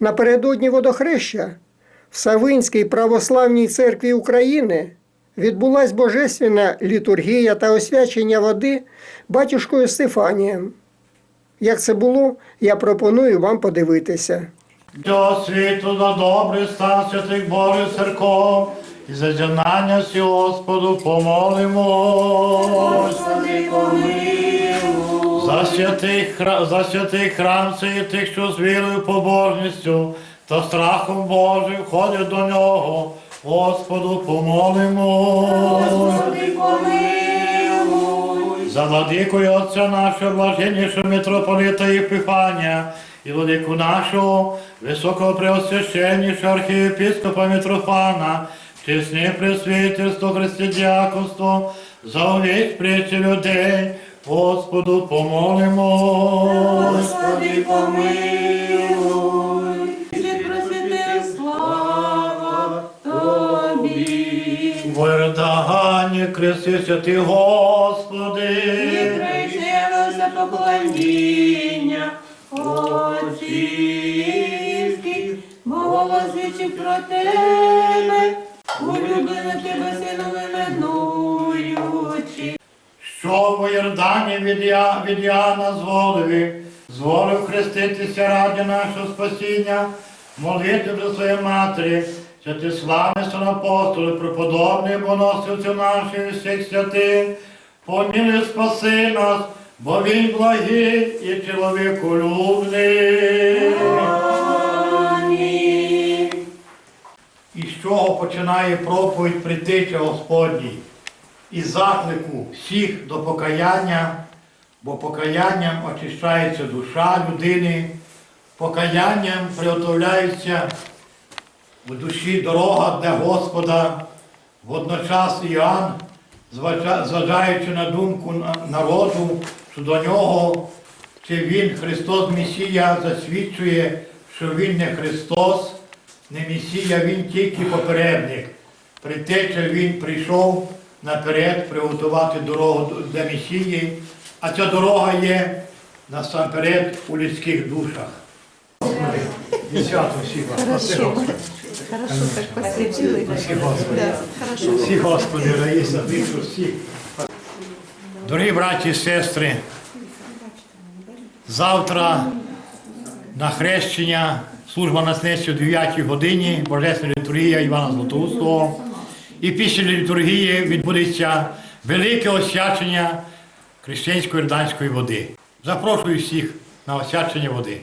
Напередодні водохреща в Савинській православній церкві України відбулась божественна літургія та освячення води батюшкою Стефанієм. Як це було, я пропоную вам подивитися. До світу за добрий стан святих Божих церков і за з'єднання всі Господу помолимо. Господи, помилуй. За святий, за святий храм цей тих, що з вірою, побожністю та страхом Божим ходять до нього. Господу помолимо. Господи, помилуй. За владикою Отця нашого блаженнішого митрополита Єпифанія і владику нашого високого преосвященнішого архієпископа Митрофана, чесне пресвітерство, християнство, за увесь притчі людей, Господу помолимо. Господи, помилуй. Ти просвіти слава Тобі. Вердагані, Христи, святи Господи. І прийшлося поклоніння отцівських, бо голос про тебе, улюблено тебе, сину винуючи. Що в Йордані від, Я, від Яна зволив, зволив хреститися раді нашого спасіння, молити до своєї матері, святи славні сон апостоли, преподобні боносівці наші всіх святих, поміли спаси нас, бо він благий і чоловіколюбний. І з чого починає проповідь притича Господній? Із заклику всіх до покаяння, бо покаянням очищається душа людини, покаянням приготовляється в душі дорога для Господа. Водночас Іоанн, зважаючи на думку народу, що до нього, чи він Христос Месія, засвідчує, що він не Христос, не Месія, він тільки попередник. Притеча він прийшов наперед приготувати дорогу для Месії, а ця дорога є насамперед у людських душах. І всіх Господи. Хорошо, так посвятили. Всі Господи, Раїса, Віктор, всі. Дорогі браті і сестри, завтра на хрещення служба на снесі о 9 годині, Божественна літургія Івана Златоустого. І після літургії відбудеться велике освячення християнсько-ірданської води. Запрошую всіх на освячення води.